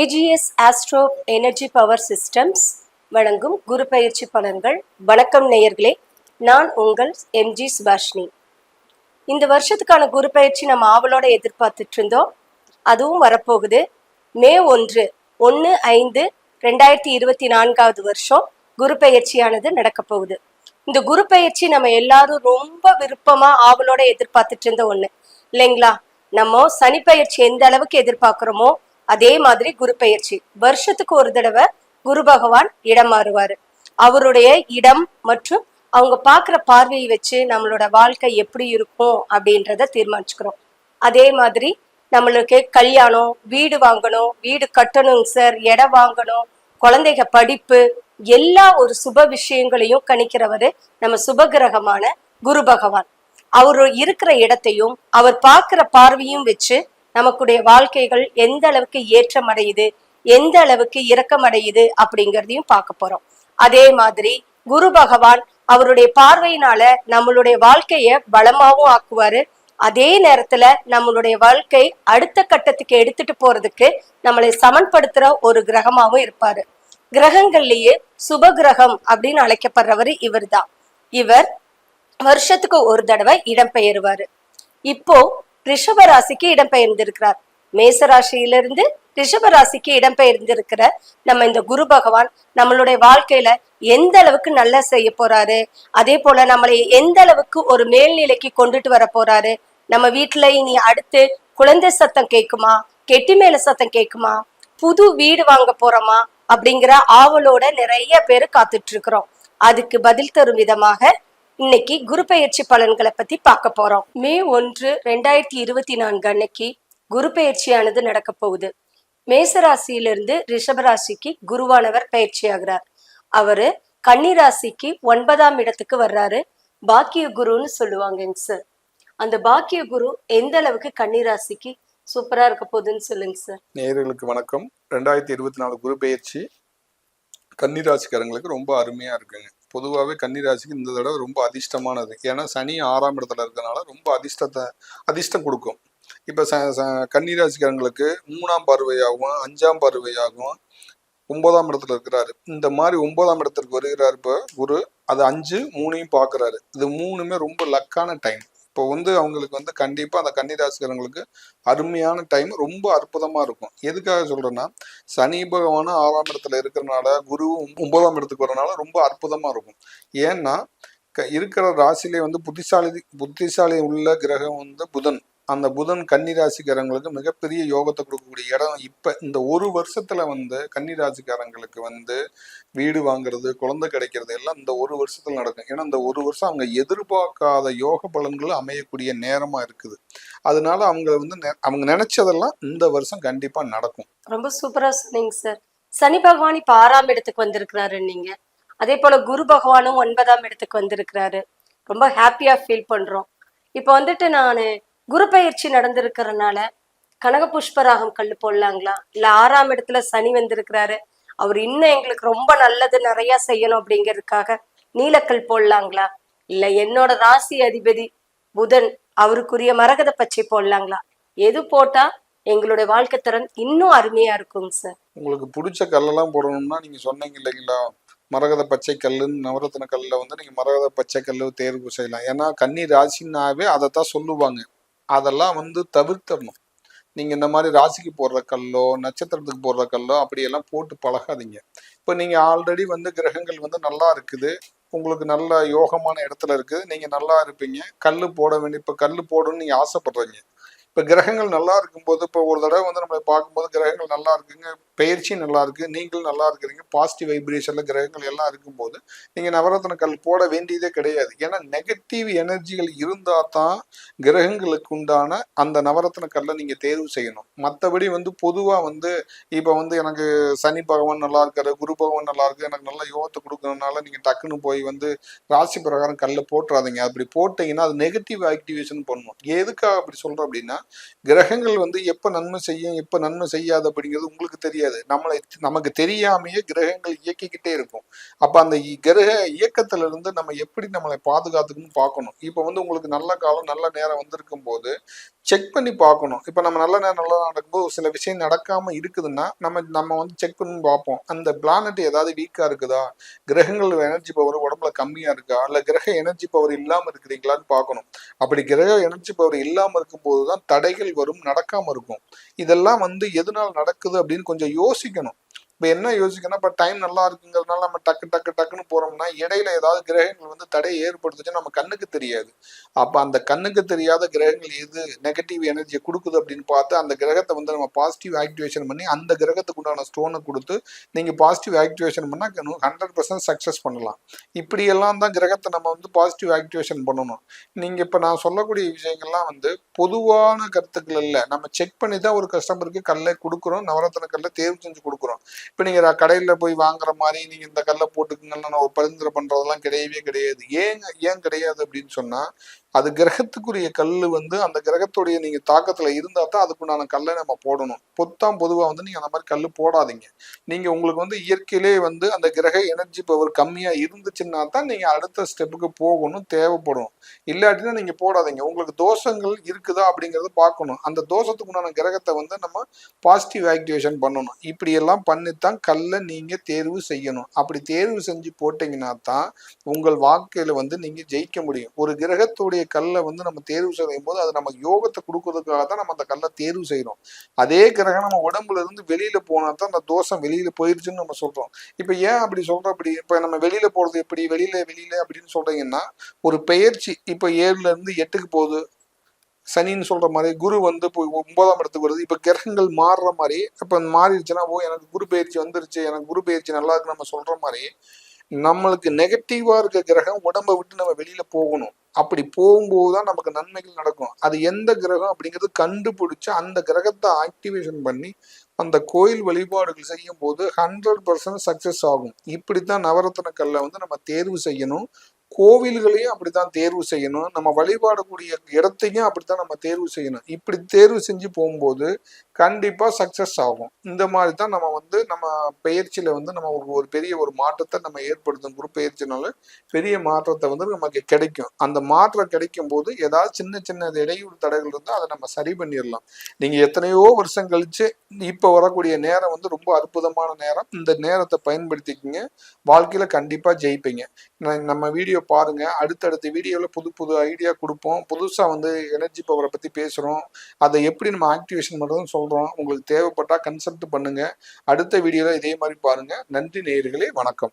AGS astro energy power systems வழங்கும் குரு பயிற்சி பலன்கள். வணக்கம் நேயர்களே நான் உங்கள் எம்ஜி சுபாஷினி. இந்த வருஷத்துக்கான குரு பயிற்சி நம்ம ஆவலோட எதிர்பார்த்துட்டு இருந்தோம். அதுவும் வரப்போகுது. மே ஒன்று ஒன்று ஐந்து ரெண்டாயிரத்தி இருபத்தி நான்காவது வருஷம் குரு பயிற்சியானது நடக்க போகுது. இந்த குரு பயிற்சி நம்ம எல்லாரும் ரொம்ப விருப்பமா ஆவலோட எதிர்பார்த்துட்டு இருந்த ஒண்ணு. இல்லைங்களா? நம்ம சனி பயிற்சி எந்த அளவுக்கு எதிர்பார்க்கிறோமோ அதே மாதிரி குரு பெயர்ச்சி வருஷத்துக்கு ஒரு தடவை குரு பகவான் இடம் மாறுவாரு. அவருடைய இடம் மற்றும் அவங்க பார்க்குற பார்வையை வச்சு நம்மளோட வாழ்க்கை எப்படி இருக்கும் அப்படின்றத தீர்மானிச்சுக்கிறோம். அதே மாதிரி நம்மளுக்கு கல்யாணம் வீடு வாங்கணும் வீடு கட்டணும் சார் இடம் வாங்கணும் குழந்தைங்க படிப்பு எல்லா ஒரு சுப விஷயங்களையும் கணிக்கிறவரு நம்ம சுபகிரகமான குரு பகவான். அவர் இருக்கிற இடத்தையும் அவர் பார்க்கிற பார்வையும் வச்சு நமக்குடைய வாழ்க்கைகள் எந்த அளவுக்கு ஏற்றம் அடையுது எந்த அளவுக்கு இரக்கம் அடையுது அப்படிங்கிறதையும் பார்க்க போறோம். அதே மாதிரி குரு பகவான் அவருடைய பார்வையினால நம்மளுடைய வாழ்க்கைய பலமாவும் ஆக்குவாரு. அதே நேரத்துல நம்மளுடைய வாழ்க்கை அடுத்த கட்டத்துக்கு எடுத்துட்டு போறதுக்கு நம்மளை சமன்படுத்துற ஒரு கிரகமாவும் இருப்பாரு. கிரகங்கள்லயே சுப கிரகம் அப்படின்னு அழைக்கப்படுறவர் இவர்தான். இவர் வருஷத்துக்கு ஒரு தடவை இடம்பெயருவாரு. இப்போ ரிஷப ராசிக்கு இடம்பெயர்ந்திருக்கிறார். மேச ராசியிலிருந்து ரிஷப ராசிக்கு இடம்பெயர்ந்திருக்கிற நம்ம இந்த குரு பகவான் நம்மளுடைய வாழ்க்கையில எந்த அளவுக்கு நல்லா செய்ய போறாரு அதே போல நம்மளை எந்த அளவுக்கு ஒரு மேல்நிலைக்கு கொண்டுட்டு வர போறாரு நம்ம வீட்டுல இனி அடுத்து குழந்தை சத்தம் கேட்குமா கெட்டி மேல சத்தம் கேட்குமா புது வீடு வாங்க போறோமா அப்படிங்கிற ஆவலோட நிறைய பேர் காத்துட்டு இருக்கிறோம். அதுக்கு பதில் தரும் விதமாக இன்னைக்கு குரு பயிற்சி பலன்களை பத்தி பார்க்க போறோம். மே ஒன்று ரெண்டாயிரத்தி இருபத்தி நான்கு அன்னைக்கு குரு பயிற்சியானது நடக்க போகுது. மேசராசியிலிருந்து ரிஷபராசிக்கு குருவானவர் பயிற்சி ஆகிறார். அவரு கன்னிராசிக்கு ஒன்பதாம் இடத்துக்கு வர்றாரு. பாக்கிய குருன்னு சொல்லுவாங்கங்க சார் அந்த பாக்கிய குரு எந்த அளவுக்கு கன்னிராசிக்கு சூப்பரா இருக்க போகுதுன்னு சொல்லுங்க சார் நேர்களுக்கு வணக்கம். ரெண்டாயிரத்தி இருபத்தி நாலு குரு பயிற்சி கன்னிராசிக்காரங்களுக்கு ரொம்ப அருமையா இருக்குங்க. பொதுவாகவே கன்னிராசிக்கு இந்த தடவை ரொம்ப அதிர்ஷ்டமானது. ஏன்னா சனி ஆறாம் இடத்துல இருக்கறனால ரொம்ப அதிர்ஷ்டத்தை அதிர்ஷ்டம் கொடுக்கும். இப்போ ச ச கன்னிராசிக்காரங்களுக்கு மூணாம் பார்வையாகவும் அஞ்சாம் பார்வையாகவும் ஒன்பதாம் இடத்துல இருக்கிறாரு. இந்த மாதிரி ஒன்பதாம் இடத்துக்கு வருகிறார் இப்போ குரு. அது அஞ்சு மூணையும் பார்க்குறாரு. இது மூணுமே ரொம்ப லக்கான டைம். இப்போ வந்து அவங்களுக்கு வந்து கண்டிப்பாக அந்த கன்னிராசிக்காரங்களுக்கு அருமையான டைம் ரொம்ப அற்புதமாக இருக்கும். எதுக்காக சொல்கிறேன்னா சனி பகவானும் ஆறாம் இடத்துல இருக்கிறனால குருவும் ஒன்பதாம் இடத்துக்கு வரனால ரொம்ப அற்புதமாக இருக்கும். ஏன்னா க- இருக்கிற ராசியிலே வந்து புத்திசாலி புத்திசாலி உள்ள கிரகம் வந்து புதன். அந்த புதன் கன்னிராசிக்காரங்களுக்கு மிகப்பெரிய யோகத்தை கொடுக்கக்கூடிய இடம். இப்போ இந்த ஒரு வருஷத்துல வந்து கன்னிராசிக்காரங்களுக்கு வந்து வீடு வாங்குறது குழந்தை கிடைக்கிறது எல்லாம் இந்த ஒரு வருஷத்துல நடக்கும். ஏன்னா இந்த ஒரு வருஷம் அவங்க எதிர்பார்க்காத யோக பலன்களும் அமையக்கூடிய நேரமா இருக்குது. அதனால அவங்க வந்து நெ- அவங்க நினைச்சதெல்லாம் இந்த வருஷம் கண்டிப்பா நடக்கும். ரொம்ப சூப்பரா சொன்னீங்க சார். சனி பகவான் இப்ப ஆறாம் இடத்துக்கு வந்திருக்கிறாரு நீங்க. அதே போல குரு பகவானும் ஒன்பதாம் இடத்துக்கு வந்திருக்கிறாரு. ரொம்ப ஹாப்பியா ஃபீல் பண்றோம். இப்ப வந்துட்டு நான் குரு பயிற்சி நடந்திருக்கிறதுனால கனக புஷ்பராகம் கல் போடலாங்களா? இல்ல ஆறாம் இடத்துல சனி வந்திருக்கிறாரு. அவர் இன்னும் எங்களுக்கு ரொம்ப நல்லது நிறைய செய்யணும் அப்படிங்கிறதுக்காக நீலக்கல் போடலாங்களா? இல்ல என்னோட ராசி அதிபதி புதன் அவருக்குரிய மரகத பச்சை போடலாங்களா? எது போட்டா எங்களுடைய வாழ்க்கை திறன் இன்னும் அருமையா இருக்குங்க சார். உங்களுக்கு பிடிச்ச கல்லெல்லாம் போடணும்னா நீங்க சொன்னீங்க இல்லைங்களா? மரகத பச்சை கல்லுன்னு நவரத்ன கல்ல வந்து நீங்க மரகத பச்சை கல்லு தேர்வு செய்யலாம். ஏன்னா கன்னி ராசினாவே அதைத்தான் சொல்லுவாங்க. அதெல்லாம் வந்து தவிர்த்தரணும். நீங்கள் இந்த மாதிரி ராசிக்கு போடுற கல்லோ நட்சத்திரத்துக்கு போடுற கல்லோ அப்படியெல்லாம் போட்டு பழகாதீங்க. இப்போ நீங்கள் ஆல்ரெடி வந்து கிரகங்கள் வந்து நல்லா இருக்குது. உங்களுக்கு நல்ல யோகமான இடத்துல இருக்குது. நீங்கள் நல்லா இருப்பீங்க. கல் போட வேண்டிய இப்போ கல் போடணும்னு நீங்கள் ஆசைப்படுறீங்க. இப்போ கிரகங்கள் நல்லா இருக்கும்போது இப்போ ஒரு தடவை வந்து நம்மளை பார்க்கும்போது கிரகங்கள் நல்லா இருக்குங்க பயிற்சி நல்லா இருக்கு நீங்களும் நல்லா இருக்கிறீங்க பாசிட்டிவ் வைப்ரேஷன்ல கிரகங்கள் எல்லாம் இருக்கும்போது நீங்க நவரத்ன கல் போட வேண்டியதே கிடையாது. ஏன்னா நெகட்டிவ் எனர்ஜிகள் இருந்தா தான் கிரகங்களுக்கு உண்டான அந்த நவரத்ன கல்லை நீங்க தேர்வு செய்யணும். மற்றபடி வந்து பொதுவா வந்து இப்போ வந்து எனக்கு சனி பகவான் நல்லா இருக்காரு குரு பகவான் நல்லா இருக்கு எனக்கு நல்ல யோகத்தை கொடுக்கறதுனால நீங்க டக்குன்னு போய் வந்து ராசி பிரகாரம் கல்லை போட்டுறாதீங்க. அப்படி போட்டீங்கன்னா அது நெகட்டிவ் ஆக்டிவேஷன் பண்ணணும் எதுக்காக அப்படி சொல்றோம் அப்படின்னா கிரகங்கள் வந்து எப்ப நன்மை செய்யும் எப்ப நன்மை செய்யாது அப்படிங்கிறது உங்களுக்கு தெரியாது. நம்மளை நமக்கு தெரியாமையே கிரகங்கள் இயக்கிக்கிட்டே இருக்கும். அப்ப அந்த கிரக இயக்கத்துல இருந்து நம்ம எப்படி நம்மளை பாதுகாத்துக்கணும்னு பார்க்கணும். இப்ப வந்து உங்களுக்கு நல்ல காலம் நல்ல நேரம் வந்திருக்கும் போது செக் பண்ணி பார்க்கணும். இப்ப நம்ம நல்ல நேரம் நல்லா நடக்கும்போது சில விஷயம் நடக்காம இருக்குதுன்னா நம்ம நம்ம வந்து செக் பண்ணி பார்ப்போம். அந்த பிளானட் ஏதாவது வீக்கா இருக்குதா? கிரகங்கள் எனர்ஜி பவர் உடம்புல கம்மியா இருக்கா? இல்ல கிரக எனர்ஜி பவர் இல்லாம இருக்கிறீங்களான்னு பார்க்கணும். அப்படி கிரக எனர்ஜி பவர் இல்லாம இருக்கும்போது தான் தடைகள் வரும் நடக்காம இருக்கும். இதெல்லாம் வந்து எதனால் நடக்குது அப்படின்னு கொஞ்சம் யோசிக்கணும். இப்போ என்ன யோசிக்கணும் இப்போ டைம் நல்லா இருக்குங்கிறதுனால நம்ம டக்கு டக்கு டக்குன்னு போறோம்னா இடையில ஏதாவது கிரகங்கள் வந்து தடையை ஏற்படுத்துச்சு நம்ம கண்ணுக்கு தெரியாது. அப்போ அந்த கண்ணுக்கு தெரியாத கிரகங்கள் எது நெகட்டிவ் எனர்ஜியை கொடுக்குது அப்படின்னு பார்த்து அந்த கிரகத்தை வந்து நம்ம பாசிட்டிவ் ஆக்டிவேஷன் பண்ணி அந்த கிரகத்துக்கு உண்டான ஸ்டோனை கொடுத்து நீங்கள் பாசிட்டிவ் ஆக்டிவேஷன் பண்ணால் ஹண்ட்ரட் பர்சன்ட் சக்ஸஸ் பண்ணலாம். இப்படியெல்லாம் தான் கிரகத்தை நம்ம வந்து பாசிட்டிவ் ஆக்டிவேஷன் பண்ணணும். நீங்கள் இப்போ நான் சொல்லக்கூடிய விஷயங்கள்லாம் வந்து பொதுவான கருத்துக்கள் இல்லை. நம்ம செக் பண்ணி தான் ஒரு கஸ்டமருக்கு கல்லை கொடுக்குறோம் நவரத்தன கல்லை தேர்வு செஞ்சு கொடுக்குறோம். இப்போ நீங்கள் கடையில் போய் வாங்குற மாதிரி நீங்கள் இந்த கல்லை போட்டுக்குங்கன்னு நான் பரிந்துரை பண்ணுறதெல்லாம் கிடையவே கிடையாது. ஏங்க ஏன் கிடையாது அப்படின்னு சொன்னால் அது கிரகத்துக்குரிய கல் வந்து அந்த கிரகத்துடைய நீங்கள் தாக்கத்தில் இருந்தால் தான் அதுக்குண்டான கல்லை நம்ம போடணும். பொத்தாம் பொதுவாக வந்து நீங்கள் அந்த மாதிரி கல் போடாதீங்க. நீங்கள் உங்களுக்கு வந்து இயற்கையிலே வந்து அந்த கிரக எனர்ஜி பவர் கம்மியாக இருந்துச்சுன்னா தான் நீங்கள் அடுத்த ஸ்டெப்புக்கு போகணும் தேவைப்படும். இல்லாட்டினா நீங்கள் போடாதீங்க. உங்களுக்கு தோஷங்கள் இருக்குதா அப்படிங்கிறத பார்க்கணும். அந்த தோஷத்துக்கு உண்டான கிரகத்தை வந்து நம்ம பாசிட்டிவ் ஆக்டிவேஷன் பண்ணணும். இப்படியெல்லாம் பண்ணித்தான் கல்லை நீங்கள் தேர்வு செய்யணும். அப்படி தேர்வு செஞ்சு போட்டீங்கன்னா தான் உங்கள் வாழ்க்கையில் வந்து நீங்கள் ஜெயிக்க முடியும். ஒரு கிரகத்துடைய கல்லை வந்து நம்ம தேர்வு செய்யும் போது அது நமக்கு யோகத்தை கொடுக்கறதுக்காக தான் நம்ம அந்த கல்லை தேர்வு செய்கிறோம் அதே கிரகம் நம்ம உடம்புல இருந்து வெளியில போனா தான் அந்த தோஷம் வெளியில போயிருச்சுன்னு நம்ம சொல்றோம். இப்போ ஏன் அப்படி சொல்றோம்? அப்படி இப்போ நம்ம வெளியில போறது எப்படி? வெளியில வெளியில அப்படின்னு சொல்றீங்கன்னா ஒரு பெயர்ச்சி இப்போ ஏழுல இருந்து எட்டுக்கு போகுது. சனின்னு சொல்ற மாதிரி குரு வந்து இப்போ ஒன்பதாம் இடத்துக்கு வருது. இப்போ கிரகங்கள் மாறுற மாதிரி இப்போ மாறிடுச்சுன்னா ஓ எனக்கு குரு பயிற்சி வந்துருச்சு எனக்கு குரு பயிற்சி நல்லா இருக்கு நம்ம சொல்ற மாதிரி நம்மளுக்கு நெகட்டிவா இருக்க கிரகம் உடம்பை விட்டு நம்ம வெளியில போகணும். அப்படி போகும்போது தான் நமக்கு நன்மைகள் நடக்கும். அது எந்த கிரகம் அப்படிங்கிறது கண்டுபிடிச்சு அந்த கிரகத்தை ஆக்டிவேஷன் பண்ணி அந்த கோயில் வழிபாடுகள் செய்யும் போது ஹண்ட்ரட் பர்சன்ட் சக்சஸ் ஆகும். இப்படித்தான் நவரத்ன கல்லை வந்து நம்ம தேர்வு செய்யணும். கோவில்களையும் அப்படித்தான் தேர்வு செய்யணும். நம்ம வழிபாடக்கூடிய இடத்தையும் அப்படித்தான் நம்ம தேர்வு செய்யணும். இப்படி தேர்வு செஞ்சு போகும்போது கண்டிப்பா சக்சஸ் ஆகும். இந்த மாதிரி தான் நம்ம வந்து நம்ம பயிற்சியில வந்து நம்ம ஒரு ஒரு பெரிய ஒரு மாற்றத்தை நம்ம ஏற்படுத்தும். குரு பயிற்சினால பெரிய மாற்றத்தை வந்து நமக்கு கிடைக்கும். அந்த மாற்றம் கிடைக்கும் போது ஏதாவது சின்ன சின்ன இடையூறு தடைகள் இருந்தால் அதை நம்ம சரி பண்ணிடலாம். நீங்க எத்தனையோ வருஷம் கழிச்சு இப்போ வரக்கூடிய நேரம் வந்து ரொம்ப அற்புதமான நேரம். இந்த நேரத்தை பயன்படுத்திக்கிங்க. வாழ்க்கையில கண்டிப்பா ஜெயிப்பீங்க. நம்ம வீடியோ பாருங்க. அடுத்தடுத்த வீடியோவில் புது புது ஐடியா கொடுப்போம். புதுசாக வந்து எனர்ஜி பவரை பற்றி பேசுகிறோம் அதை எப்படி நம்ம ஆக்டிவேஷன் பண்ணுறதுன்னு சொல்கிறோம் உங்களுக்கு தேவைப்பட்டா கன்சல்ட் பண்ணுங்கள் அடுத்த வீடியோவில் இதே மாதிரி பாருங்கள் நன்றி நேயர்களே. வணக்கம்.